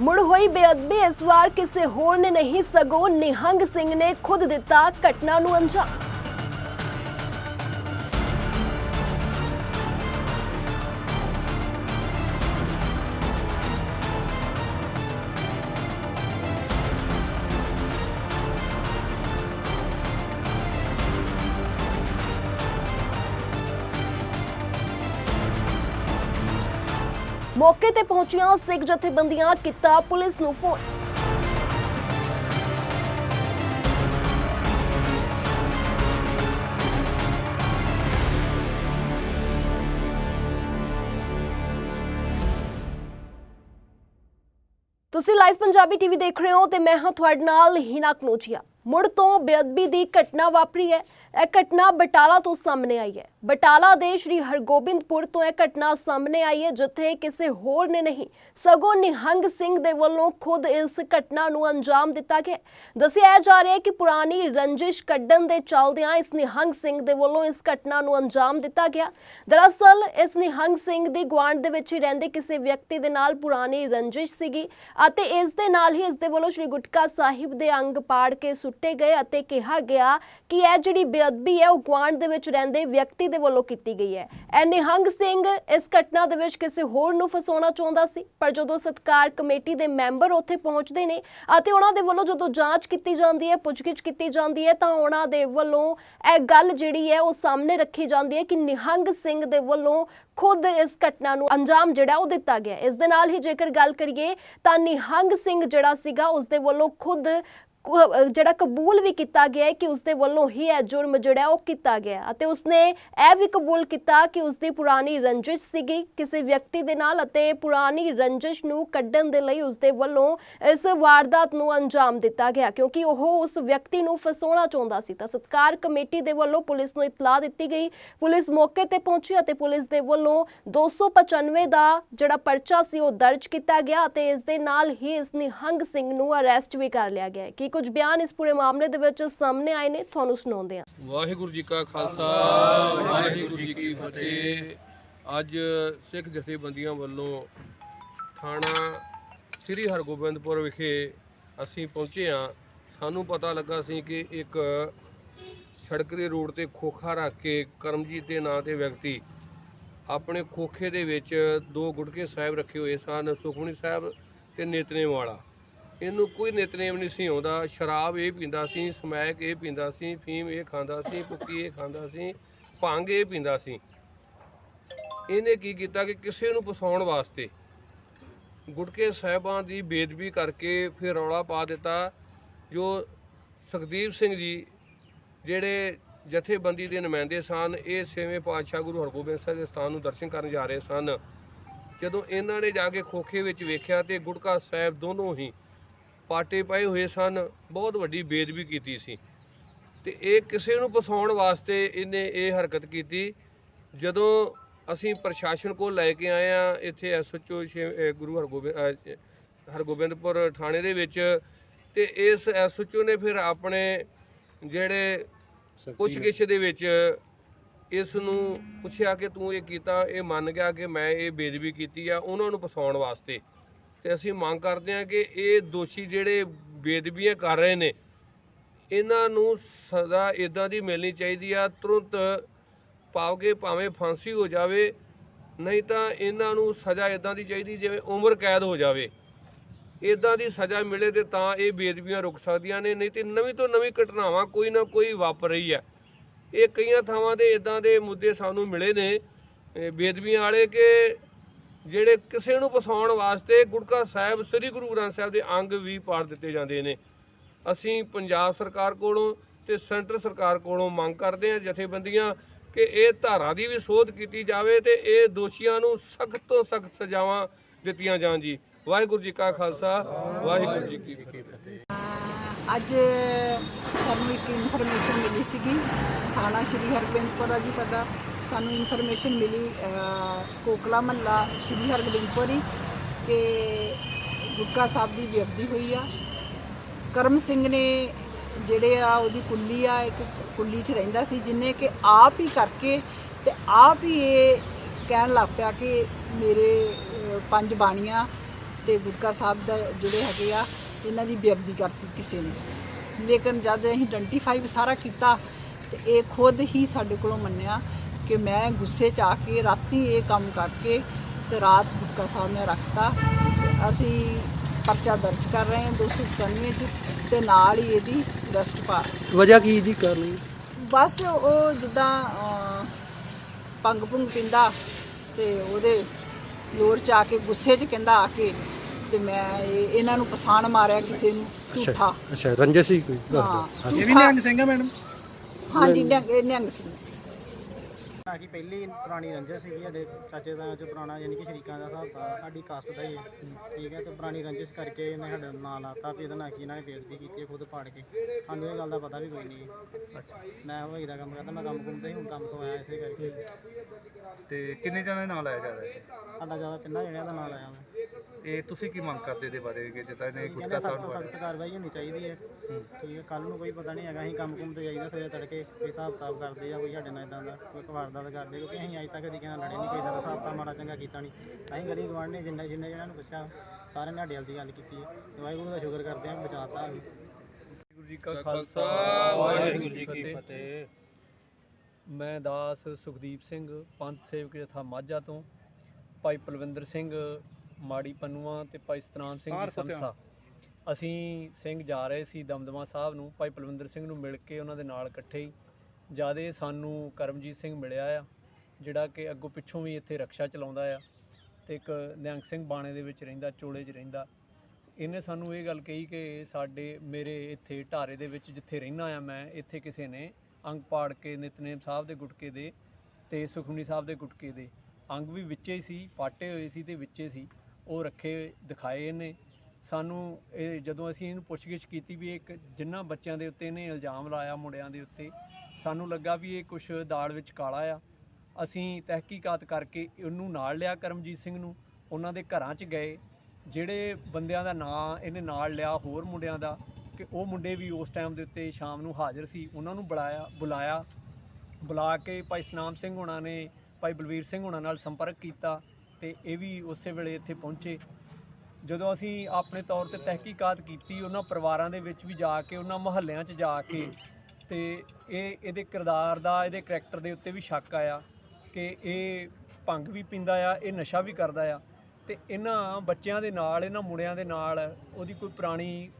ਮੁੜ ਹੋਈ ਬੇਅਦਬੀ ਇਸ ਵਾਰ ਕਿਸੇ ਹੋਰ ਨੇ ਨਹੀਂ, ਸਗੋਂ ਨਿਹੰਗ ਸਿੰਘ ਨੇ ਖੁਦ ਦਿੱਤਾ ਘਟਨਾ ਨੂੰ ਅੰਜਾਮ। ਮੌਕੇ ਤੇ ਪਹੁੰਚੀਆਂ ਸਿੱਖ ਜਥੇਬੰਦੀਆਂ ਕੀਤਾ ਪੁਲਿਸ ਨੂੰ ਫੋਨ। ਤੁਸੀਂ ਲਾਈਵ ਪੰਜਾਬੀ ਟੀਵੀ ਦੇਖ ਰਹੇ ਹੋ ਤੇ ਮੈਂ ਹਾਂ ਤੁਹਾਡੇ ਨਾਲ ਹਿਨਾ ਕਨੋਚੀਆ। ਮੁੜ ਤੋਂ ਬੇਅਦਬੀ ਦੀ ਘਟਨਾ ਵਾਪਰੀ ਹੈ। ਇਹ ਘਟਨਾ ਬਟਾਲਾ ਤੋਂ ਸਾਹਮਣੇ ਆਈ ਹੈ। ਬਟਾਲਾ ਦੇ ਸ਼੍ਰੀ ਹਰਗੋਬਿੰਦਪੁਰ ਤੋਂ ਇਹ ਘਟਨਾ ਸਾਹਮਣੇ ਆਈ ਹੈ, ਜਿੱਥੇ ਕਿਸੇ ਹੋਰ ਨੇ ਨਹੀਂ, ਸਗੋਂ ਨਿਹੰਗ ਸਿੰਘ ਦੇ ਵੱਲੋਂ ਖੁਦ ਇਸ ਘਟਨਾ ਨੂੰ ਅੰਜਾਮ ਦਿੱਤਾ ਗਿਆ ਦੱਸਿਆ ਜਾ ਰਿਹਾ ਹੈ ਕਿ ਪੁਰਾਣੀ ਰੰਜਿਸ਼ ਕੱਢਣ ਦੇ ਚੱਲਦਿਆਂ ਇਸ ਨਿਹੰਗ ਸਿੰਘ ਦੇ ਵੱਲੋਂ ਇਸ ਘਟਨਾ ਨੂੰ ਅੰਜਾਮ ਦਿੱਤਾ ਗਿਆ। ਦਰਅਸਲ, ਇਸ ਨਿਹੰਗ ਸਿੰਘ ਦੀ ਗੁਆਂਢ ਦੇ ਵਿੱਚ ਹੀ ਰਹਿੰਦੇ ਕਿਸੇ ਵਿਅਕਤੀ ਦੇ ਨਾਲ ਪੁਰਾਣੀ ਰੰਜਿਸ਼ ਸੀਗੀ ਅਤੇ ਇਸ ਦੇ ਨਾਲ ਹੀ ਇਸ ਦੇ ਵੱਲੋਂ ਸ਼੍ਰੀ ਗੁਟਕਾ ਸਾਹਿਬ ਦੇ ਅੰਗ ਪਾੜ ਕੇ ਸੁੱਟੇ ਗਏ ਅਤੇ ਕਿਹਾ ਗਿਆ ਕਿ ਇਹ ਜਿਹੜੀ ਬੇਅਦਬੀ ਹੈ, ਉਹ ਗੁਆਂਢ ਦੇ ਵਿੱਚ ਰਹਿੰਦੇ ਵਿਅਕਤੀ ਦੇ ਵੱਲੋਂ ਕੀਤੀ ਗਈ ਹੈ। ਇਹ ਨਿਹੰਗ ਸਿੰਘ ਇਸ ਘਟਨਾ ਦੇ ਵਿੱਚ ਕਿਸੇ ਹੋਰ ਨੂੰ ਫਸਾਉਣਾ ਚਾਹੁੰਦਾ ਸੀ, ਪਰ ਜਦੋਂ ਸਤਕਾਰ ਕਮੇਟੀ ਦੇ ਮੈਂਬਰ ਉੱਥੇ ਪਹੁੰਚਦੇ ਨੇ ਅਤੇ ਉਹਨਾਂ ਦੇ ਵੱਲੋਂ ਜਦੋਂ ਜਾਂਚ ਕੀਤੀ ਜਾਂਦੀ ਹੈ, ਪੁੱਛਗਿੱਛ ਕੀਤੀ ਜਾਂਦੀ ਹੈ, ਤਾਂ ਉਹਨਾਂ ਦੇ ਵੱਲੋਂ ਇਹ ਗੱਲ ਜਿਹੜੀ ਹੈ, ਉਹ ਸਾਹਮਣੇ ਰੱਖੀ ਜਾਂਦੀ ਹੈ ਕਿ ਨਿਹੰਗ ਸਿੰਘ ਦੇ ਵੱਲੋਂ ਖੁਦ ਇਸ ਘਟਨਾ ਨੂੰ ਅੰਜਾਮ ਜਿਹੜਾ, ਉਹ ਦਿੱਤਾ ਗਿਆ ਇਸ ਦੇ ਨਾਲ ਹੀ ਜੇਕਰ ਗੱਲ ਕਰੀਏ, ਤਾਂ ਨਿਹੰਗ ਸਿੰਘ ਜਿਹੜਾ ਸੀਗਾ, ਉਸ ਦੇ ਵੱਲੋਂ ਖੁਦ ਜਿਹੜਾ ਕਬੂਲ ਵੀ ਕੀਤਾ ਗਿਆ ਹੈ ਕਿ ਉਸਦੇ ਵੱਲੋਂ ਹੀ ਇਹ ਜੁਰਮ ਜਿਹੜਾ ਉਹ ਕੀਤਾ ਗਿਆ ਅਤੇ ਉਸਨੇ ਇਹ ਵੀ ਕਬੂਲ ਕੀਤਾ ਕਿ ਉਸਦੀ ਪੁਰਾਣੀ ਰੰਜਿਸ਼ ਸੀਗੀ ਕਿਸੇ ਵਿਅਕਤੀ ਦੇ ਨਾਲ ਅਤੇ ਪੁਰਾਣੀ ਰੰਜਿਸ਼ ਨੂੰ ਕੱਢਣ ਦੇ ਲਈ ਉਸਦੇ ਵੱਲੋਂ ਇਸ ਵਾਰਦਾਤ ਨੂੰ ਅੰਜਾਮ ਦਿੱਤਾ ਗਿਆ ਕਿਉਂਕਿ ਉਹ ਉਸ ਵਿਅਕਤੀ ਨੂੰ ਫਸਾਉਣਾ ਚਾਹੁੰਦਾ ਸੀ। ਤਾਂ ਸਤਕਾਰ ਕਮੇਟੀ ਦੇ ਵੱਲੋਂ ਪੁਲਿਸ ਨੂੰ ਇਤਲਾਹ ਦਿੱਤੀ ਗਈ। ਪੁਲਿਸ ਮੌਕੇ ਤੇ ਪਹੁੰਚੀ ਅਤੇ ਪੁਲਿਸ ਦੇ ਵੱਲੋਂ 295 ਦਾ ਜਿਹੜਾ ਪਰਚਾ ਸੀ ਉਹ ਦਰਜ ਕੀਤਾ ਗਿਆ ਅਤੇ ਇਸ ਦੇ ਨਾਲ ਹੀ ਇਸ ਨਿਹੰਗ ਸਿੰਘ ਨੂੰ ਅਰੈਸਟ ਵੀ ਕਰ ਲਿਆ ਗਿਆ ਕਿ ਕੁਝ ਬਿਆਨ ਇਸ ਪੂਰੇ ਮਾਮਲੇ ਦੇ ਵਿੱਚ ਸਾਹਮਣੇ ਆਏ ਨੇ, ਤੁਹਾਨੂੰ ਸੁਣਾਉਂਦੇ ਹਾਂ। ਵਾਹਿਗੁਰੂ ਜੀ ਕਾ ਖਾਲਸਾ, ਵਾਹਿਗੁਰੂ ਜੀ ਕੀ ਫਤਿਹ। ਅੱਜ ਸਿੱਖ ਜਥੇਬੰਦੀਆਂ ਵੱਲੋਂ ਥਾਣਾ ਸ੍ਰੀ ਹਰਗੋਬਿੰਦਪੁਰ ਵਿਖੇ ਅਸੀਂ ਪਹੁੰਚੇ ਹਾਂ। ਸਾਨੂੰ ਪਤਾ ਲੱਗਾ ਸੀ ਕਿ ਇੱਕ ਸੜਕ ਦੇ ਰੋਡ ਤੇ ਖੋਖਾ ਰੱਖ ਕੇ ਕਰਮਜੀਤ ਦੇ ਨਾਂ ਤੇ ਵਿਅਕਤੀ ਆਪਣੇ ਖੋਖੇ ਦੇ ਵਿੱਚ ਦੋ ਗੁਟਕੇ ਸਾਹਿਬ ਰੱਖੇ ਹੋਏ ਸਨ, ਸੁਖਮਨੀ ਸਾਹਿਬ ਤੇ ਨੇਤਨੇ ਵਾਲਾ ਇਹਨੂੰ ਕੋਈ ਨਿਤਨੇਮ ਨਹੀਂ ਸੀ ਆਉਂਦਾ। ਸ਼ਰਾਬ ਇਹ ਪੀਂਦਾ ਸੀ, ਸਮੈਕ ਇਹ ਪੀਂਦਾ ਸੀ, ਫੀਮ ਇਹ ਖਾਂਦਾ ਸੀ ਪੁੱਕੀ ਇਹ ਖਾਂਦਾ ਸੀ, ਭੰਗ ਇਹ ਪੀਂਦਾ ਸੀ। ਇਹਨੇ ਕੀ ਕੀਤਾ ਕਿ ਕਿਸੇ ਨੂੰ ਫਸਾਉਣ ਵਾਸਤੇ ਗੁਟਕੇ ਸਾਹਿਬਾਂ ਦੀ ਬੇਦਬੀ ਕਰਕੇ ਫਿਰ ਰੌਲਾ ਪਾ ਦਿੱਤਾ। ਜੋ ਸੁਖਦੀਪ ਸਿੰਘ ਜੀ ਜਿਹੜੇ ਜਥੇਬੰਦੀ ਦੇ ਨੁਮਾਇੰਦੇ ਸਨ, ਇਹ ਛੇਵੇਂ ਪਾਤਸ਼ਾਹ ਗੁਰੂ ਹਰਗੋਬਿੰਦ ਸਾਹਿਬ ਦੇ ਸਥਾਨ ਨੂੰ ਦਰਸ਼ਨ ਕਰਨ ਜਾ ਰਹੇ ਸਨ। ਜਦੋਂ ਇਹਨਾਂ ਨੇ ਜਾ ਕੇ ਖੋਖੇ ਵਿੱਚ ਵੇਖਿਆ ਤੇ ਗੁਟਕਾ ਸਾਹਿਬ ਦੋਨੋਂ ਹੀ ਪਾਟੇ ਪਏ ਹੋਏ ਸਨ। ਬਹੁਤ ਵੱਡੀ ਬੇਦਬੀ ਕੀਤੀ ਸੀ। ਤੇ ਇਹ ਕਿਸੇ ਨੂੰ ਫਸਾਉਣ ਵਾਸਤੇ ਇਹਨੇ ਇਹ ਹਰਕਤ ਕੀਤੀ। ਜਦੋਂ ਅਸੀਂ ਪ੍ਰਸ਼ਾਸਨ ਕੋਲ ਲੈ ਕੇ ਆਏ ਆ ਇੱਥੇ ਐਸਓਚਓ ਗੁਰੂ ਹਰਗੋਬਿੰਦ ਹਰਗੋਬਿੰਦਪੁਰ ਥਾਣੇ ਦੇ ਵਿੱਚ। ਤੇ ਇਸ ਐਸਓਚਓ ਨੇ ਫਿਰ ਆਪਣੇ ਜਿਹੜੇ ਪੁੱਛਗਿੱਛ ਦੇ ਵਿੱਚ ਇਸ ਨੂੰ ਪੁੱਛਿਆ ਕਿ ਤੂੰ ਇਹ ਕੀਤਾ ਇਹ ਮੰਨ ਗਿਆ ਕਿ ਮੈਂ ਇਹ ਬੇਦਬੀ ਕੀਤੀ ਆ ਉਹਨਾਂ ਨੂੰ ਫਸਾਉਣ ਵਾਸਤੇ। ਤੇ ਅਸੀਂ ਮੰਗ ਕਰਦੇ ਹਾਂ ਕਿ ਇਹ ਦੋਸ਼ੀ ਜਿਹੜੇ ਬੇਦਬੀਆਂ ਕਰ ਰਹੇ ਨੇ, ਇਹਨਾਂ ਨੂੰ ਸਜ਼ਾ ਇਦਾਂ ਦੀ ਮਿਲਣੀ ਚਾਹੀਦੀ ਆ, ਤੁਰੰਤ ਪਾਓਗੇ ਭਾਵੇਂ ਫਾਂਸੀ ਹੋ ਜਾਵੇ, ਨਹੀਂ ਤਾਂ ਇਹਨਾਂ ਨੂੰ ਸਜ਼ਾ ਇਦਾਂ ਦੀ ਚਾਹੀਦੀ ਜਿਵੇਂ ਉਮਰ ਕੈਦ ਹੋ ਜਾਵੇ। ਇਦਾਂ ਦੀ ਸਜ਼ਾ ਮਿਲੇ ਤੇ ਤਾਂ ਇਹ ਬੇਦਬੀਆਂ ਰੁਕ ਸਕਦੀਆਂ ਨੇ, ਨਹੀਂ ਤੇ ਨਵੀਂ ਤੋਂ ਨਵੀਂ ਘਟਨਾਵਾਂ ਕੋਈ ਨਾ ਕੋਈ ਵਾਪਰ ਰਹੀ ਹੈ ਇਹ ਕਈਆਂ ਥਾਵਾਂ ਦੇ ਇਦਾਂ ਦੇ ਮੁੱਦੇ ਸਾਨੂੰ ਮਿਲੇ ਨੇ ਬੇਦਬੀਆਂ ਵਾਲੇ ਕਿ ਜਿਹੜੇ ਕਿਸੇ ਨੂੰ ਫਸਾਉਣ ਵਾਸਤੇ ਗੁਟਕਾ ਸਾਹਿਬ, ਸ੍ਰੀ ਗੁਰੂ ਗ੍ਰੰਥ ਸਾਹਿਬ ਦੇ ਅੰਗ ਵੀ ਪਾੜ ਦਿੱਤੇ ਜਾਂਦੇ ਨੇ। ਅਸੀਂ ਪੰਜਾਬ ਸਰਕਾਰ ਕੋਲੋਂ ਤੇ ਸੈਂਟਰ ਸਰਕਾਰ ਕੋਲੋਂ ਮੰਗ ਕਰਦੇ ਹਾਂ ਜਥੇਬੰਦੀਆਂ ਕਿ ਇਹ ਧਾਰਾ ਦੀ ਵੀ ਸੋਧ ਕੀਤੀ ਜਾਵੇ ਤੇ ਇਹ ਦੋਸ਼ੀਆਂ ਨੂੰ ਸਖਤ ਤੋਂ ਸਖਤ ਸਜ਼ਾਵਾਂ ਦਿੱਤੀਆਂ ਜਾਣ ਜੀ। ਵਾਹਿਗੁਰੂ ਜੀ ਕਾ ਖਾਲਸਾ, ਵਾਹਿਗੁਰੂ ਜੀ ਕੀ ਫਤਿਹ। ਅੱਜ ਸਾਨੂੰ ਇੱਕ ਇਨਫੋਰਮੇਸ਼ਨ ਮਿਲੀ ਸੀਗੀ। ਥਾਣਾ ਸ਼੍ਰੀ ਹਰਗੋਬਿੰਦਪੁਰ ਜੀ ਸਾਡਾ। ਸਾਨੂੰ ਇਨਫੋਰਮੇਸ਼ਨ ਮਿਲੀ ਕੋਕਲਾ ਮਹੱਲਾ, ਸ਼੍ਰੀ ਹਰਗੋਬਿੰਦਪੁਰ ਹੀ ਕਿ ਗੁਟਕਾ ਸਾਹਿਬ ਦੀ ਬੇਅਦਬੀ ਹੋਈ ਆ। ਕਰਮ ਸਿੰਘ ਨੇ ਜਿਹੜੇ ਆ, ਉਹਦੀ ਕੁੱਲੀ ਆ, ਇੱਕ ਕੁੱਲੀ 'ਚ ਰਹਿੰਦਾ ਸੀ, ਜਿਨੇ ਕਿ ਆਪ ਹੀ ਕਰਕੇ ਤੇ ਆਪ ਹੀ ਇਹ ਕਹਿਣ ਲੱਗ ਪਿਆ ਕਿ ਮੇਰੇ ਪੰਜ ਬਾਣੀਆਂ ਤੇ ਗੁਟਕਾ ਸਾਹਿਬ ਦਾ ਜਿਹੜੇ ਹੈਗੇ ਆ, ਇਹਨਾਂ ਦੀ ਬੇਅਦਬੀ ਕਰਤੀ ਕਿਸੇ ਨੇ। ਲੇਕਿਨ ਜਦ ਅਸੀਂ ਆਇਡੈਂਟੀਫਾਈ ਸਾਰਾ ਕੀਤਾ ਤੇ ਇਹ ਖੁਦ ਹੀ ਸਾਡੇ ਕੋਲੋਂ ਮੰਨਿਆ ਕਿ ਮੈਂ ਗੁੱਸੇ 'ਚ ਆ ਕੇ ਰਾਤੀ ਇਹ ਕੰਮ ਕਰਕੇ ਤੇ ਰਾਤ ਗੁਟਕਾ ਸਾਹਿਬ ਨੇ ਰੱਖਤਾ। ਅਸੀਂ ਪਰਚਾ ਦਰਜ ਕਰ ਰਹੇ ਹਾਂ 295 ਚ ਤੇ ਨਾਲ ਹੀ ਇਹਦੀ ਅਰੈਸਟ ਪਾ ਵਜ੍ਹਾ ਕੀ ਜੀ ਕਰਨੀ ਬਸ ਉਹ ਜਿੱਦਾਂ ਭੰਗ ਭੁੰਗ ਪਿੰਦਾ ਤੇ ਉਹਦੇ ਲੋਰ ਚ ਆ ਕੇ ਗੁੱਸੇ ਚ ਕਹਿੰਦਾ ਆ ਕੇ ਤੇ ਮੈਂ ਇਹ- ਇਹਨਾਂ ਨੂੰ ਪਛਾਣ ਮਾਰਿਆ ਕਿਸੇ ਨੂੰ ਝੂਠਾ। ਅੱਛਾ ਰੰਜੇ ਸੀ ਕੋਈ? ਹਾਂ ਇਹ ਵੀ ਨਿਹੰਗ ਸਿੰਘ ਆ ਮੈਡਮ? ਹਾਂਜੀ ਨਿਹੰਗ ਇਹ ਨਿਹੰਗ ਸਿੰਘ। ਕਿ ਪਹਿਲੀ ਪੁਰਾਣੀ ਰੰਜਿਸ਼ ਸੀਗੀ ਸਾਡੇ ਚਾਚੇ ਦਾ ਜੋ ਪੁਰਾਣਾ ਯਾਨੀ ਕਿ ਸ਼ਰੀਕਾਂ ਦਾ ਹਿਸਾਬ ਤਾਂ ਸਾਡੀ ਕਾਸਟ ਦਾ ਹੀ ਹੈ। ਠੀਕ ਹੈ ਤੇ ਪੁਰਾਣੀ ਰੰਜਿਸ਼ ਕਰਕੇ ਇਹਨੇ ਸਾਡਾ ਨਾਂ ਲਾਤਾ ਵੀ ਇਹਦਾ ਨਾਂ ਕੀ ਇਹਨਾਂ ਨੇ ਬੇਇੱਜ਼ਤੀ ਕੀਤੀ ਹੈ ਖੁਦ ਪਾੜ ਕੇ। ਸਾਨੂੰ ਇਹ ਗੱਲ ਦਾ ਪਤਾ ਵੀ ਕੋਈ ਨਹੀਂ ਅੱਛਾ। ਮੈਂ ਹਵਾਈ ਦਾ ਕੰਮ ਕਰਦਾ ਮੈਂ ਕੰਮ ਕੁੰਮ ਤੇ ਹੀ ਹੁਣ ਕੰਮ ਤੋਂ ਆਇਆ ਇਸੇ ਕਰਕੇ। ਤੇ ਕਿੰਨੇ ਜਣੇ ਨਾਲ ਆਇਆ ਜਾ ਰਿਹਾ? ਹੈ ਸਾਡਾ ਜ਼ਿਆਦਾ ਤਿੰਨਾਂ ਜਣਿਆਂ ਦਾ ਨਾਂ ਲਾਇਆ ਮੈਂ। ਇਹ ਤੁਸੀਂ ਕੀ ਮੰਗ ਕਰਦੇ ਇਹਦੇ ਬਾਰੇ ਕਿ ਜਿੱਦਾਂ ਇਹਨੇ ਕਹਿੰਦੇ ਗੁਟਕਾ ਸਖਤ ਸਾਹਿਬ ਤੋਂ ਬਾਰੇ ਸਖਤ ਕਾਰਵਾਈ ਹੋਣੀ ਚਾਹੀਦੀ ਹੈ। ਠੀਕ ਹੈ ਕੱਲ ਨੂੰ ਕੋਈ ਪਤਾ ਨਹੀਂ ਹੈਗਾ ਅਸੀਂ ਕੰਮ ਕੁੰਮ ਤੇ ਜਾਈਦਾ ਸਵੇਰੇ ਤੜਕੇ ਕੋਈ ਹਿਸਾਬ ਕਿਤਾਬ ਕਰਦੇ ਆ ਕੋਈ ਸਾਡੇ ਨਾਲ ਇਦਾਂ ਦਾ ਕੋਈ ਵਾਰਦਾਤ ਕਰਦੇ ਕਿਉਂਕਿ ਅਸੀਂ ਅਜੇ ਤੱਕ ਕਦੀ ਕਿਸੇ ਨਾਲ ਲੜੇ ਨਹੀਂ ਕਿਸੇ ਦਾ ਹਿਸਾਬ ਕਿਤਾਬ ਮਾੜਾ ਚੰਗਾ ਕੀਤਾ ਨਹੀਂ। ਅਸੀਂ ਗਲੀ ਗਵਾਂਢ ਨੇ ਜਿੰਨੇ ਜਿੰਨੇ ਜਿਹਨਾਂ ਨੂੰ ਪੁੱਛਿਆ ਸਾਰਿਆਂ ਨੇ ਸਾਡੇ ਵੱਲ ਦੀ ਗੱਲ ਕੀਤੀ ਹੈ। ਤੇ ਵਾਹਿਗੁਰੂ ਦਾ ਸ਼ੁਕਰ ਕਰਦੇ ਹਾਂ ਬਚਾਤਾ ਸਾਨੂੰ ਵਾਹਿਗੁਰੂ ਜੀ ਕਾ ਖਾਲਸਾ ਵਾਹਿਗੁਰੂ ਜੀ ਕੀ ਫਤਿਹ। ਮੈਂ ਦਾਸ ਸੁਖਦੀਪ ਸਿੰਘ ਪੰਥ ਸੇਵਕ ਜਥਾ ਮਾਝਾ ਤੋਂ। ਭਾਈ ਪਲਵਿੰਦਰ ਸਿੰਘ ਮਾੜੀ ਪੰਨੂਆ ਤੇ ਭਾਈ ਸਤਨਾਮ ਸਿੰਘ ਜੀ ਸੰਸਾ। ਅਸੀਂ ਸਿੰਘ ਜਾ ਰਹੇ ਸੀ ਦਮਦਮਾ ਸਾਹਿਬ ਨੂੰ ਭਾਈ ਪਲਵਿੰਦਰ ਸਿੰਘ ਨੂੰ ਮਿਲ ਕੇ ਉਹਨਾਂ ਦੇ ਨਾਲ ਇਕੱਠੇ ਹੀ। ਜ਼ਿਆਦਾ ਸਾਨੂੰ ਕਰਮਜੀਤ ਸਿੰਘ ਮਿਲਿਆ ਆ, ਜਿਹੜਾ ਕਿ ਅੱਗੋਂ ਪਿੱਛੋਂ ਵੀ ਇੱਥੇ ਰਕਸ਼ਾ ਚਲਾਉਂਦਾ ਆ ਤੇ ਇੱਕ ਨਿਹੰਗ ਸਿੰਘ ਬਾਣੇ ਦੇ ਵਿੱਚ ਰਹਿੰਦਾ, ਚੋਲੇ 'ਚ ਰਹਿੰਦਾ। ਇਹਨੇ ਸਾਨੂੰ ਇਹ ਗੱਲ ਕਹੀ ਕਿ ਸਾਡੇ, ਮੇਰੇ ਇੱਥੇ ਢਾਰੇ ਦੇ ਵਿੱਚ ਜਿੱਥੇ ਰਹਿਣਾ ਆ ਮੈਂ, ਇੱਥੇ ਕਿਸੇ ਨੇ ਅੰਗ ਪਾੜ ਕੇ ਨਿਤਨੇਮ ਸਾਹਿਬ ਦੇ ਗੁਟਕੇ ਦੇ ਤੇ ਸੁਖਮਨੀ ਸਾਹਿਬ ਦੇ ਗੁਟਕੇ ਦੇ। ਅੰਗ ਵੀ ਵਿੱਚੇ ਹੀ ਸੀ, ਪਾਟੇ ਹੋਏ ਸੀ ਤੇ ਵਿੱਚੇ ਸੀ, ਉਹ ਰੱਖੇ, ਦਿਖਾਏ ਇਹਨੇ। ਸਾਨੂੰ ਇਹ ਜਦੋਂ ਅਸੀਂ ਇਹਨੂੰ ਪੁੱਛਗਿੱਛ ਕੀਤੀ ਵੀ ਇਹ ਇੱਕ ਜਿਨ੍ਹਾਂ ਬੱਚਿਆਂ ਦੇ ਉੱਤੇ ਇਹਨੇ ਇਲਜ਼ਾਮ ਲਾਇਆ ਮੁੰਡਿਆਂ ਦੇ ਉੱਤੇ ਸਾਨੂੰ ਲੱਗਾ ਵੀ ਇਹ ਕੁਝ ਦਾਲ ਵਿੱਚ ਕਾਲਾ ਆ। ਅਸੀਂ ਤਹਿਕੀਕਾਤ ਕਰਕੇ ਉਹਨੂੰ ਨਾਲ ਲਿਆ ਕਰਮਜੀਤ ਸਿੰਘ ਨੂੰ, ਉਹਨਾਂ ਦੇ ਘਰਾਂ 'ਚ ਗਏ। ਜਿਹੜੇ ਬੰਦਿਆਂ ਦਾ ਨਾਂ ਇਹਨੇ ਨਾਲ ਲਿਆ ਹੋਰ ਮੁੰਡਿਆਂ ਦਾ, ਕਿ ਉਹ ਮੁੰਡੇ ਵੀ ਉਸ ਟਾਈਮ ਦੇ ਉੱਤੇ ਸ਼ਾਮ ਨੂੰ ਹਾਜ਼ਰ ਸੀ। ਉਹਨਾਂ ਨੂੰ ਬੁਲਾਇਆ ਬੁਲਾਇਆ, ਬੁਲਾ ਕੇ ਭਾਈ ਸਨਾਮ ਸਿੰਘ ਹੁਣਾਂ ਨੇ, ਭਾਈ ਬਲਵੀਰ ਸਿੰਘ ਹੋਣਾ ਨਾਲ ਸੰਪਰਕ ਕੀਤਾ ਤੇ ਇਹ ਵੀ ਉਸੇ ਵੇਲੇ ਇੱਥੇ ਪਹੁੰਚੇ। ਜਦੋਂ ਅਸੀਂ ਆਪਣੇ ਤੌਰ ਤੇ ਤਹਿਕੀਕਾਤ ਕੀਤੀ, ਉਹਨਾਂ ਪਰਿਵਾਰਾਂ ਦੇ ਵਿੱਚ ਵੀ ਜਾ ਕੇ, ਉਹਨਾਂ ਮੁਹੱਲਿਆਂ 'ਚ ਜਾ ਕੇ ਤੇ ਇਹ ਇਹਦੇ ਕਿਰਦਾਰ ਦਾ ਇਹਦੇ ਕਰੈਕਟਰ ਦੇ ਉੱਤੇ ਵੀ ਸ਼ੱਕ ਆਇਆ ਕਿ ਇਹ ਭੰਗ ਵੀ ਪੀਂਦਾ ਆ ਇਹ ਨਸ਼ਾ ਵੀ ਕਰਦਾ ਆ। ਤੇ ਇਹਨਾਂ ਬੱਚਿਆਂ ਦੇ ਨਾਲ ਇਹਨਾਂ ਮੁੰਡਿਆਂ ਦੇ ਨਾਲ ਉਹਦੀ ਕੋਈ ਪੁਰਾਣੀ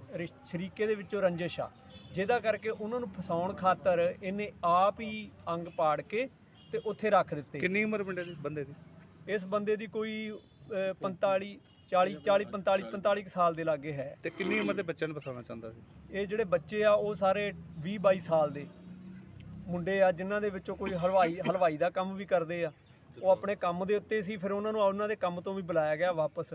ਸ਼ਰੀਕੇ ਦੇ ਵਿੱਚੋਂ ਰੰਜਿਸ਼ ਆ। ਜਿਹਦਾ ਕਰਕੇ ਉਹਨਾਂ ਨੂੰ ਫਸਾਉਣ ਖਾਤਰ ਇਹਨੇ ਆਪ ਹੀ ਅੰਗ ਪਾੜ ਕੇ ਤੇ ਉੱਥੇ ਰੱਖ ਦਿੱਤੇ। ਕਿੰਨੀ ਉਮਰ ਬੰਦੇ ਦੀ ਬੰਦੇ ਦੀ? ਇਸ ਬੰਦੇ ਦੀ ਕੋਈ 45 40 40 45 45 ਕੁ ਸਾਲ ਦੇ ਲਾਗੇ ਹੈ। ਤੇ ਕਿੰਨੀ ਉਮਰ ਦੇ ਬੱਚਿਆਂ ਨੂੰ ਫਸਾਉਣਾ ਚਾਹੁੰਦਾ ਸੀ? ਇਹ ਜਿਹੜੇ ਬੱਚੇ ਆ ਉਹ ਸਾਰੇ 20 22 ਸਾਲ ਦੇ। ਮੁੰਡੇ ਆ ਜਿਨ੍ਹਾਂ ਦੇ ਵਿੱਚੋਂ ਕੋਈ ਹਲਵਾਈ ਹਲਵਾਈ ਦਾ ਕੰਮ ਵੀ ਕਰਦੇ ਆ। ਉਹ ਆਪਣੇ ਕੰਮ ਦੇ ਉੱਤੇ ਸੀ ਫਿਰ ਉਹਨਾਂ ਨੂੰ ਉਹਨਾਂ ਦੇ ਕੰਮ ਤੋਂ ਵੀ ਬੁਲਾਇਆ ਗਿਆ ਵਾਪਸ।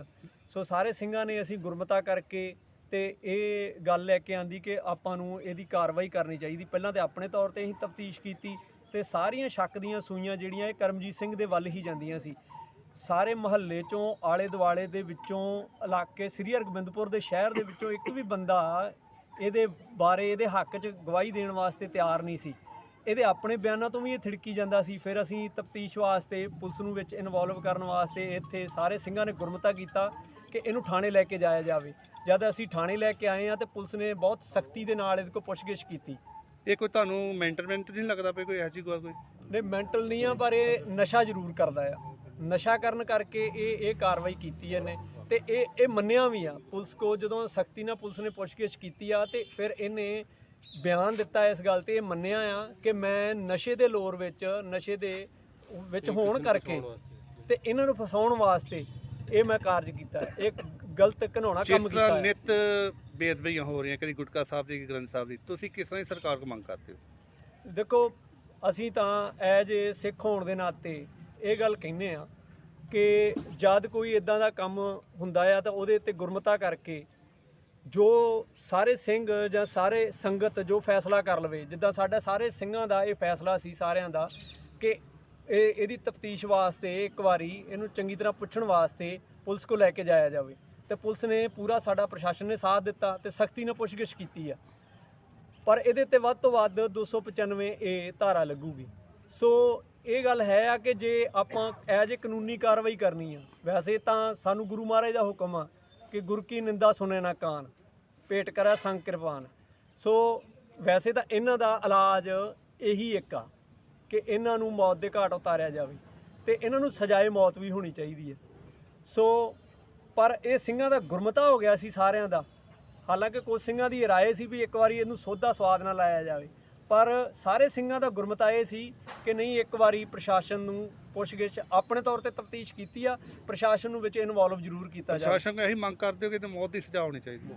ਸੋ ਸਾਰੇ ਸਿੰਘਾਂ ਨੇ ਅਸੀਂ ਗੁਰਮਤਾ ਕਰਕੇ ਤੇ ਇਹ ਗੱਲ ਲੈ ਕੇ ਆਂਦੀ ਕਿ ਆਪਾਂ ਨੂੰ ਇਹਦੀ ਕਾਰਵਾਈ ਕਰਨੀ ਚਾਹੀਦੀ। ਪਹਿਲਾਂ ਤੇ ਆਪਣੇ ਤੌਰ ਤੇ ਅਸੀਂ ਤਫਤੀਸ਼ ਕੀਤੀ ਤੇ ਸਾਰੀਆਂ ਸ਼ੱਕ ਦੀਆਂ ਸੂਈਆਂ ਜਿਹੜੀਆਂ ਇਹ ਕਰਮਜੀਤ ਸਿੰਘ ਦੇ ਵੱਲ ਹੀ ਜਾਂਦੀਆਂ ਸੀ। ਸਾਰੇ ਮਹੱਲੇ ਚੋਂ ਆਲੇ ਦੁਆਲੇ ਦੇ ਵਿੱਚੋਂ ਇਲਾਕੇ ਸ੍ਰੀ ਹਰਗੋਬਿੰਦਪੁਰ ਦੇ ਸ਼ਹਿਰ ਦੇ ਵਿੱਚੋਂ ਇੱਕ ਵੀ ਬੰਦਾ ਇਹਦੇ ਬਾਰੇ ਇਹਦੇ ਹੱਕ 'ਚ ਗਵਾਹੀ ਦੇਣ ਵਾਸਤੇ ਤਿਆਰ ਨਹੀਂ ਸੀ। ਇਹਦੇ ਆਪਣੇ ਬਿਆਨਾਂ ਤੋਂ ਵੀ ਇਹ ਥਿੜਕੀ ਜਾਂਦਾ ਸੀ। ਫਿਰ ਅਸੀਂ ਤਫਤੀਸ਼ ਵਾਸਤੇ ਪੁਲਿਸ ਨੂੰ ਵਿੱਚ ਇਨਵੋਲਵ ਕਰਨ ਵਾਸਤੇ ਇੱਥੇ ਸਾਰੇ ਸਿੰਘਾਂ ਨੇ ਗੁਰਮਤਾ ਕੀਤਾ ਕਿ ਇਹਨੂੰ ਥਾਣੇ ਲੈ ਕੇ ਜਾਇਆ ਜਾਵੇ। ਜਦ ਅਸੀਂ ਥਾਣੇ ਲੈ ਕੇ ਆਏ ਆ ਤੇ ਪੁਲਿਸ ਨੇ ਬਹੁਤ ਸਖਤੀ ਦੇ ਨਾਲ ਇਹਦੇ ਕੋਲ ਪੁੱਛਗਿੱਛ ਕੀਤੀ। ਇਹ ਕੋਈ ਤੁਹਾਨੂੰ ਮੈਂਟਰਮੈਂਟ ਨਹੀਂ ਲੱਗਦਾ ਪਿਆ ਕੋਈ ਜਿਹੀ ਗੱਲ ਕੋਈ? ਨੇ ਮੈਂਟਲ ਨਹੀਂ ਆ ਪਰ ਇਹ ਨਸ਼ਾ ਜ਼ਰੂਰ ਕਰਦਾ ਆ। ਨਸ਼ਾ ਕਰਨ ਕਰਕੇ ਇਹ ਇਹ ਕਾਰਵਾਈ ਕੀਤੀ ਇਹਨੇ ਤੇ ਇਹ ਇਹ ਮੰਨਿਆ ਵੀ ਆ ਪੁਲਿਸ ਕੋ ਜਦੋਂ ਸਖਤੀ ਨਾਲ ਪੁਲਿਸ ਨੇ ਪੁੱਛਗਿੱਛ ਕੀਤੀ ਆ ਤੇ ਫਿਰ ਇਹਨੇ ਬਿਆਨ ਦਿੱਤਾ ਇਸ ਗੱਲ ਤੇ ਇਹ ਮੰਨਿਆ ਆ ਕਿ ਮੈਂ ਨਸ਼ੇ ਦੇ ਲੋਰ ਵਿੱਚ ਨਸ਼ੇ ਦੇ ਵਿੱਚ ਹੋਣ ਕਰਕੇ ਤੇ ਇਹਨਾਂ ਨੂੰ ਫਸਾਉਣ ਵਾਸਤੇ ਇਹ ਮੈਂ ਕਾਰਜ ਕੀਤਾ ਹੈ। ਇਹ ਗਲਤ ਘਿਨਾਉਣਾ ਕੰਮ ਜਿਸ ਕੀਤਾ ਤਰ੍ਹਾਂ ਹੈ। ਨਿਤ ਬੇਦਬੀਆਂ ਹੋ ਰਹੀਆਂ ਕਦੀ ਗੁਟਕਾ ਸਾਹਿਬ ਦੀ ਕਦੀ ਗ੍ਰੰਥ ਸਾਹਿਬ ਦੀ ਤੁਸੀਂ ਕਿਸ ਤਰ੍ਹਾਂ ਦੀ ਸਰਕਾਰ ਕੋ ਮੰਗ ਕਰਦੇ ਹੋ ਦੇਖੋ ਅਸੀਂ ਤਾਂ ਐਜ ਏ ਸਿੱਖ ਹੋਣ ਦੇ ਨਾਤੇ ਇਹ ਗੱਲ ਕਹਿੰਦੇ ਆ ਕਿ ਜਦ ਕੋਈ ਇਦਾਂ ਦਾ ਕੰਮ ਹੁੰਦਾ ਆ ਤਾਂ ਉਹਦੇ ਤੇ ਗੁਰਮਤਾ ਕਰਕੇ ਜੋ ਸਾਰੇ ਸਿੰਘ ਜਾਂ ਸਾਰੇ ਸੰਗਤ ਜੋ ਫੈਸਲਾ ਕਰ ਲਵੇ, ਜਿੱਦਾਂ ਸਾਡਾ ਸਾਰੇ ਸਿੰਘਾਂ ਦਾ ਇਹ ਫੈਸਲਾ ਸੀ ਸਾਰਿਆਂ ਦਾ ਕਿ ਇਹ, ਇਹਦੀ ਤਫਤੀਸ਼ ਵਾਸਤੇ ਇੱਕ ਵਾਰੀ ਇਹਨੂੰ ਚੰਗੀ ਤਰ੍ਹਾਂ ਪੁੱਛਣ ਵਾਸਤੇ ਪੁਲਿਸ ਕੋ ਲੈ ਕੇ ਜਾਇਆ ਜਾਵੇ। ਤੇ ਪੁਲਿਸ ਨੇ ਪੂਰਾ ਸਾਡਾ ਪ੍ਰਸ਼ਾਸਨ ਨੇ ਸਾਥ ਦਿੱਤਾ ਤੇ ਸਖਤੀ ਨਾਲ ਪੁੱਛਗਿੱਛ ਕੀਤੀ ਆ। ਪਰ ਇਹਦੇ ਤੇ ਵੱਧ ਤੋਂ ਵੱਧ 295 ਏ ਧਾਰਾ ਲੱਗੂਗੀ। ਸੋ ਇਹ ਗੱਲ ਹੈ ਆ ਕਿ ਜੇ ਆਪਾਂ ਐਜ ਏ ਕਾਨੂੰਨੀ ਕਾਰਵਾਈ ਕਰਨੀ ਆ, ਵੈਸੇ ਤਾਂ ਸਾਨੂੰ ਗੁਰੂ ਮਹਾਰਾਜ ਦਾ ਹੁਕਮ ਆ ਕਿ ਗੁਰ ਕੀ ਨਿੰਦਾ ਸੁਨੇ ਨਾ ਕਾਨ, ਪੇਟ ਕਰੈ ਸੰਗ ਕਿਰਪਾਨ। ਸੋ ਵੈਸੇ ਤਾਂ ਇਹਨਾਂ ਦਾ ਇਲਾਜ ਇਹੀ ਇੱਕ ਆ ਕਿ ਇਹਨਾਂ ਨੂੰ ਮੌਤ ਦੇ ਘਾਟ ਉਤਾਰਿਆ ਜਾਵੇ ਤੇ ਇਹਨਾਂ ਨੂੰ ਸਜ਼ਾਏ ਮੌਤ ਵੀ ਹੋਣੀ ਚਾਹੀਦੀ ਹੈ। ਸੋ ਪਰ ਇਹ ਸਿੰਘਾਂ ਦਾ ਗੁਰਮਤਾ ਹੋ ਗਿਆ ਸੀ ਸਾਰਿਆਂ ਦਾ। ਹਾਲਾਂਕਿ ਕੁਝ ਸਿੰਘਾਂ ਦੀ ਰਾਏ ਸੀ ਵੀ ਇੱਕ ਵਾਰੀ ਇਹਨੂੰ ਸੋਧਾ ਸਵਾਦ ਨਾਲ ਲਾਇਆ ਜਾਵੇ। ਪਰ ਸਾਰੇ ਸਿੰਘਾਂ ਦਾ ਗੁਰਮਤਾ ਇਹ ਸੀ ਕਿ ਨਹੀਂ ਇੱਕ ਵਾਰੀ ਪ੍ਰਸ਼ਾਸਨ ਨੂੰ ਪੁੱਛਗਿੱਛ ਆਪਣੇ ਤੌਰ ਤੇ ਤਫਤੀਸ਼ ਕੀਤੀ ਆ ਪ੍ਰਸ਼ਾਸਨ ਨੂੰ ਵਿੱਚ ਇਨਵੋਲਵ ਜ਼ਰੂਰ ਕੀਤਾ ਜਾਵੇ। ਪ੍ਰਸ਼ਾਸਨ ਨੂੰ ਇਹੀ ਮੰਗ ਕਰਦੇ ਹੋ ਕਿ ਤੇ ਮੌਤ ਦੀ ਸਜ਼ਾ ਹੋਣੀ ਚਾਹੀਦੀ ਹੈ?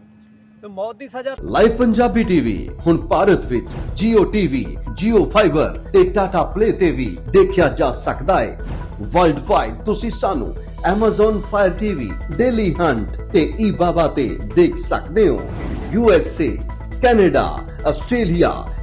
ਤੇ ਮੌਤ ਦੀ ਸਜ਼ਾ ਲਾਈਵ ਪੰਜਾਬੀ ਟੀਵੀ ਹੁਣ ਭਾਰਤ ਵਿੱਚ Jio TV, Jio Fiber ਤੇ Tata Play ਤੇ ਵੀ ਦੇਖਿਆ ਜਾ ਸਕਦਾ ਹੈ। ਵਰਲਡ ਵਾਈਡ ਤੁਸੀਂ ਸਾਨੂੰ Amazon Fire TV, Daily Hunt ਤੇ eBaba ਤੇ ਦੇਖ ਸਕਦੇ ਹੋ। USA, Canada, Australia,